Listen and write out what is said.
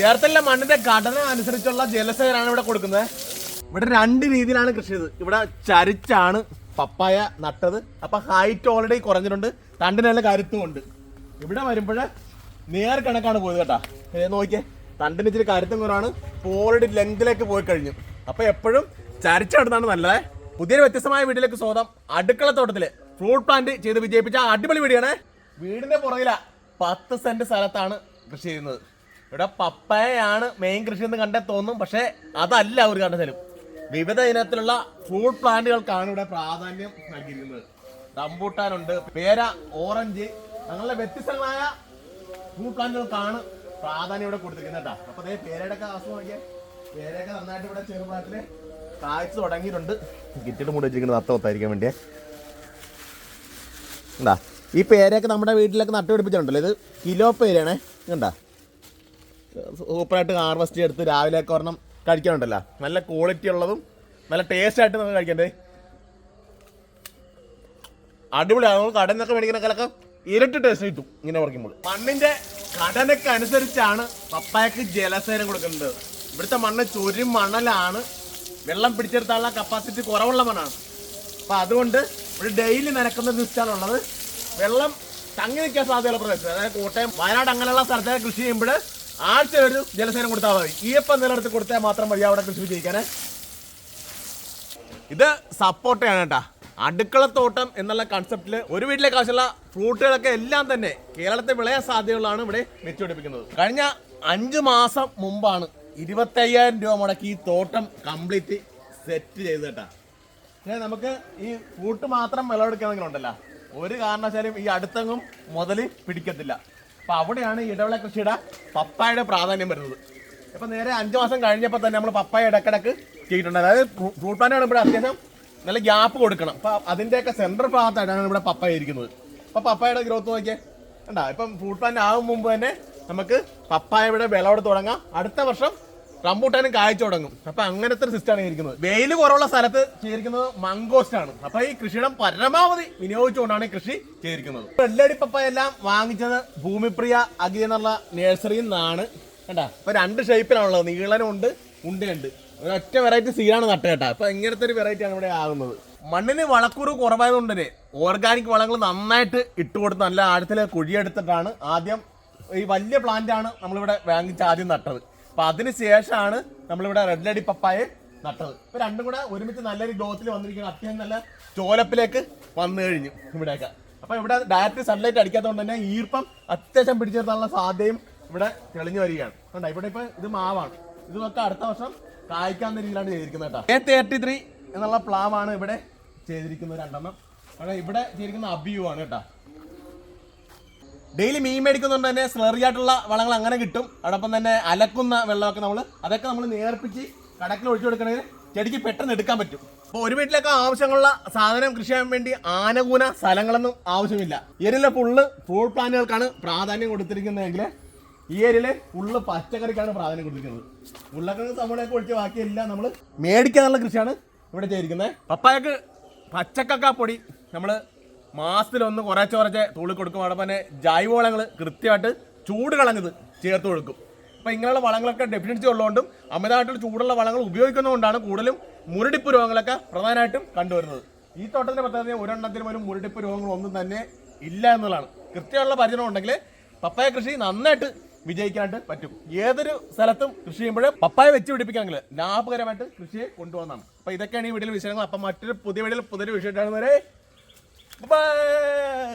ചേർത്തലിലെ മണ്ണിന്റെ ഘടന അനുസരിച്ചുള്ള ജലസേചനമാണ് ഇവിടെ കൊടുക്കുന്നത്. ഇവിടെ രണ്ട് രീതിയിലാണ് കൃഷി ചെയ്തത്. ഇവിടെ ചരിച്ചാണ് പപ്പായ നട്ടത്. അപ്പൊ ഹൈറ്റ് ഓൾറെഡി കുറഞ്ഞിട്ടുണ്ട്. തണ്ടിന് നല്ല കരുത്തും ഉണ്ട് ഇവിടെ വരുമ്പോൾ നേർ കണക്കാണ് പോയത് കേട്ടാ. നോക്കിയേ. തണ്ടിന് ഇച്ചിരി കരുത്തും കുറവാണ്. ഓൾറെഡി ലെങ്തിലേക്ക് പോയി കഴിഞ്ഞു. അപ്പൊ എപ്പോഴും ചരിച്ചെടുത്താണ് നല്ലത്. പുതിയൊരു വ്യത്യസ്തമായ വീട്ടിലേക്ക് സ്വന്തം അടുക്കള തോട്ടത്തിൽ ഫ്രൂട്ട് പ്ലാന്റ് ചെയ്ത് വിജയിപ്പിച്ച അടിപൊളി വീടിയാണ്. വീടിന്റെ പുറകില പത്ത് സെന്റ് സ്ഥലത്താണ് കൃഷി ചെയ്യുന്നത്. ഇവിടെ പപ്പായയാണ് മെയിൻ കൃഷി എന്ന് കണ്ടേ തോന്നും പക്ഷേ അതല്ല ഒരു കണ്ടെത്തലും വിവിധ ഇനത്തിലുള്ള ഫ്രൂട്ട് പ്ലാന്റുകൾക്കാണ് ഇവിടെ പ്രാധാന്യം നൽകിയിരിക്കുന്നത്. റംബൂട്ടാനുണ്ട് പേര ഓറഞ്ച് അങ്ങനെ വ്യത്യസ്തങ്ങളായ ഫ്രൂട്ട് പ്ലാന്റുകൾക്കാണ് പ്രാധാന്യം ഇവിടെ കൊടുത്തിരിക്കുന്നത് കേട്ടോ. അപ്പൊ അതേ പേരയുടെ ഒക്കെ ആസ്വദം നോക്കിയാൽ പേരയൊക്കെ നന്നായിട്ട് ഇവിടെ ചെറുപ്രായത്തിൽ കാഴ്ച തുടങ്ങിയിട്ടുണ്ട്. കിറ്റിട്ട് മൂടി വെച്ചിരിക്കുന്നത് അത്ത ഒത്തായിരിക്കാൻ വേണ്ടിയേ. എന്താ ഈ പേരയൊക്കെ നമ്മുടെ വീട്ടിലൊക്കെ നട്ടുപിടിപ്പിച്ചിട്ടുണ്ടല്ലോ. ഇത് കിലോ പേരാണേ കണ്ടാ? സൂപ്പറായിട്ട് ഹാർവസ്റ്റ് എടുത്ത് രാവിലെ ഒക്കെ ഒരെണ്ണം കഴിക്കാനുണ്ടല്ലോ. നല്ല ക്വാളിറ്റി ഉള്ളതും നല്ല ടേസ്റ്റ് ആയിട്ട് നമുക്ക് കഴിക്കണ്ടേ? അടിപൊളിയാണ് നമ്മൾ കടയിൽ നിന്നൊക്കെ മേടിക്കുന്നൊക്കെ ഇരട്ടി ടേസ്റ്റ് കിട്ടും ഇങ്ങനെ പറിക്കുമ്പോൾ. മണ്ണിന്റെ ഘടനയ്ക്ക് അനുസരിച്ചാണ് പപ്പായക്ക് ജലസേനം കൊടുക്കുന്നത്. ഇവിടുത്തെ മണ്ണ് ചുരി മണലാണ്. വെള്ളം പിടിച്ചെടുത്താനുള്ള കപ്പാസിറ്റി കുറവുള്ള മണ്ണാണ്. അപ്പൊ അതുകൊണ്ട് ഇവിടെ ഡെയിലി നനക്കുന്ന ഉള്ളത്. വെള്ളം തങ്ങി നിൽക്കാൻ സാധ്യതയുള്ള പ്രദേശം. അതായത് കോട്ടയം വയനാട് അങ്ങനെയുള്ള സ്ഥലത്തെ കൃഷി ചെയ്യുമ്പോൾ ആഴ്ച ഒരു ജലസേനം കൊടുത്താൽ മതി. ഈയപ്പം നിലനിർത്തി കൊടുത്താൽ മാത്രം മതി അവിടെ കൃഷി വിജയിക്കാനേ ഇത് സപ്പോർട്ടാണ് കേട്ടാ. അടുക്കളത്തോട്ടം എന്നുള്ള കൺസെപ്റ്റിൽ ഒരു വീട്ടിലെ കാശുള്ള ഫ്രൂട്ടുകളൊക്കെ എല്ലാം തന്നെ കേരളത്തെ വിളയാൻ സാധ്യതകളാണ് ഇവിടെ വെച്ചുപിടിപ്പിക്കുന്നത് കഴിഞ്ഞ അഞ്ച് മാസം മുമ്പാണ് ഇരുപത്തയ്യായിരം രൂപ മുടക്കി ഈ തോട്ടം കംപ്ലീറ്റ് സെറ്റ് ചെയ്ത് കേട്ടാ. പക്ഷേ നമുക്ക് ഈ ഫ്രൂട്ട് മാത്രം വിളവെടുക്കണമെങ്കിലുണ്ടല്ലോ ഒരു കാരണവശാലും ഈ അടുത്തെങ്ങും മുതൽ പിടിക്കത്തില്ല. അപ്പൊ അവിടെയാണ് ഇടവിള കൃഷിയുടെ പപ്പായുടെ പ്രാധാന്യം വരുന്നത്. ഇപ്പൊ നേരെ അഞ്ചു മാസം കഴിഞ്ഞപ്പോൾ തന്നെ നമ്മൾ പപ്പായ ഇടക്കിടക്ക് ചെയ്തിട്ടുണ്ട്. അതായത് ഫ്രൂട്ട് പ്ലാന്റ് ഇവിടെ അത്യാവശ്യം നല്ല ഗ്യാപ്പ് കൊടുക്കണം. അപ്പൊ അതിന്റെയൊക്കെ സെൻട്രൽ ഭാഗത്തായിട്ടാണ് ഇവിടെ പപ്പായ ഇരിക്കുന്നത്. അപ്പൊ പപ്പായയുടെ ഗ്രോത്ത് നോക്കിയേ. കണ്ടാ ഇപ്പം ഫ്രൂട്ട് പ്ലാന്റ് ആകും മുമ്പ് തന്നെ നമുക്ക് പപ്പായ ഇവിടെ വിളവെടുത്ത് തുടങ്ങാം. അടുത്ത വർഷം റംബൂട്ടാനും കായ്ച്ചു തുടങ്ങും. അപ്പൊ അങ്ങനത്തെ സിസ്റ്റമാണ് ഇരിക്കുന്നത്. വെയിൽ കുറവുള്ള സ്ഥലത്ത് ചെയ്തിരിക്കുന്നത് മംഗോസ്റ്റ് ആണ് അപ്പൊ ഈ കൃഷിയിടം പരമാവധി വിനിയോഗിച്ചുകൊണ്ടാണ് ഈ കൃഷി ചെയ്തിരിക്കുന്നത്. വെള്ളടി പപ്പായെല്ലാം വാങ്ങിച്ചത് ഭൂമിപ്രിയ അഗി എന്നുള്ള നേഴ്സറിയിൽ നിന്നാണ് കേട്ടാ ഇപ്പൊ രണ്ട് ഷേപ്പിലാണുള്ളത് നീളനും ഉണ്ട് ഉണ്ടയുണ്ട്. ഒരൊറ്റ വെറൈറ്റി സീനാണ് നട്ട കേട്ടാ. അപ്പൊ ഇങ്ങനത്തെ ഒരു വെറൈറ്റി ആണ് ഇവിടെ ആകുന്നത്. മണ്ണിന് വളക്കൂറ് കുറവായതുകൊണ്ട് തന്നെ ഓർഗാനിക് വളങ്ങൾ നന്നായിട്ട് ഇട്ട് കൊടുത്ത് നല്ല ആഴത്തിൽ കുഴിയെടുത്തിട്ടാണ് ആദ്യം ഈ വലിയ പ്ലാന്റ് ആണ് നമ്മളിവിടെ വാങ്ങിച്ച് ആദ്യം നട്ടത്. അപ്പൊ അതിന് ശേഷമാണ് നമ്മളിവിടെ റെഡ് ലഡി പപ്പായ നട്ടത്. ഇപ്പൊ രണ്ടും കൂടെ ഒരുമിച്ച് നല്ലൊരു ഗ്രോത്തിൽ വന്നിരിക്കുന്നത് അത്യാവശ്യം നല്ല ചോലപ്പിലേക്ക് വന്നു കഴിഞ്ഞു ഇവിടെയൊക്കെ. അപ്പൊ ഇവിടെ ഡയറക്റ്റ് സൺലൈറ്റ് അടിക്കാത്തതുകൊണ്ട് തന്നെ ഈർപ്പം അത്യാവശ്യം പിടിച്ചെടുത്താനുള്ള സാധ്യതയും ഇവിടെ തെളിഞ്ഞു വരികയാണ്. കണ്ടോ? ഇവിടെ ഇപ്പൊ ഇത് മാവാണ്. ഇതൊക്കെ അടുത്ത വർഷം കായ്ക്കാവുന്ന രീതിയിലാണ് ചെയ്തിരിക്കുന്നത് കേട്ടോ. എ തേർട്ടി ത്രീ എന്നുള്ള പ്ലാവാണ് ഇവിടെ ചെയ്തിരിക്കുന്നത് രണ്ടെണ്ണം. അവിടെ ഇവിടെ ചെയ്തിരിക്കുന്ന അബിയു ആണ് കേട്ടോ. ഡെയിലി മീൻ മേടിക്കുന്നതുകൊണ്ട് തന്നെ സ്ലറി ആയിട്ടുള്ള വളങ്ങൾ അങ്ങനെ കിട്ടും. അതോടൊപ്പം തന്നെ അലക്കുന്ന വെള്ളമൊക്കെ നമ്മൾ അതൊക്കെ നമ്മൾ നേർപ്പിച്ച് കടക്കിൽ ഒഴിച്ചു കൊടുക്കണമെങ്കിൽ ചെടിക്ക് പെട്ടെന്ന് എടുക്കാൻ പറ്റും. അപ്പോൾ ഒരു വീട്ടിലൊക്കെ ആവശ്യമുള്ള സാധനം കൃഷി ചെയ്യാൻ വേണ്ടി ആനകൂന സ്ഥലങ്ങളൊന്നും ആവശ്യമില്ല. ഏരിയയിലെ ഫുള്ള് ഫുൾ പ്ലാന്റുകൾക്കാണ് പ്രാധാന്യം കൊടുത്തിരിക്കുന്നതെങ്കിൽ ഈ ഏരിയയിലെ ഫുള്ള് പച്ചക്കറിക്കാണ് പ്രാധാന്യം കൊടുത്തിരിക്കുന്നത്. ഉരുളക്കിഴങ്ങ് സവോളയൊക്കെ ഒഴിച്ച് ബാക്കിയെല്ലാം നമ്മൾ മേടിക്കാനുള്ള കൃഷിയാണ് ഇവിടെ ചെയ്തിരിക്കുന്നത്. പപ്പായക്ക് പച്ചക്കക്ക പൊടി നമ്മൾ മാസത്തിലൊന്ന് കുറച്ച് കുറച്ച് തുള്ളി കൊടുക്കും. തന്നെ ജൈവവളങ്ങൾ കൃത്യമായിട്ട് ചൂട് കളഞ്ഞത് ചേർത്ത് കൊടുക്കും. അപ്പോൾ ഇങ്ങനെയുള്ള വളങ്ങളൊക്കെ ഡെഫിഷ്യൻസി ഉള്ളതുകൊണ്ടും അമിതമായിട്ടുള്ള ചൂടുള്ള വളങ്ങൾ ഉപയോഗിക്കുന്നതുകൊണ്ടാണ് കൂടുതലും മുരടിപ്പ് രോഗങ്ങളൊക്കെ പ്രധാനമായിട്ടും കണ്ടുവരുന്നത്. ഈ തോട്ടത്തിന്റെ പ്രത്യേകത ഒരെണ്ണത്തിനും ഒരു മുരടിപ്പ് രോഗങ്ങളൊന്നും തന്നെ ഇല്ല എന്നുള്ളതാണ്. കൃത്യമുള്ള പരിചരണം ഉണ്ടെങ്കിൽ പപ്പായ കൃഷി നന്നായിട്ട് വിജയിക്കാനായിട്ട് പറ്റും. ഏതൊരു സ്ഥലത്തും കൃഷി ചെയ്യുമ്പോൾ പപ്പായ വെച്ച് പിടിപ്പിക്കാമെങ്കിൽ ലാഭകരമായിട്ട് കൃഷിയെ കൊണ്ടുപോകുന്നതാണ്. അപ്പോൾ ഇതൊക്കെയാണ് ഈ വീഡിയോയിൽ വിഷയങ്ങൾ അപ്പം മറ്റൊരു പുതിയ വീഡിയോയിൽ പുതിയൊരു വിഷയമായിട്ടാണ് വരെ 拜拜。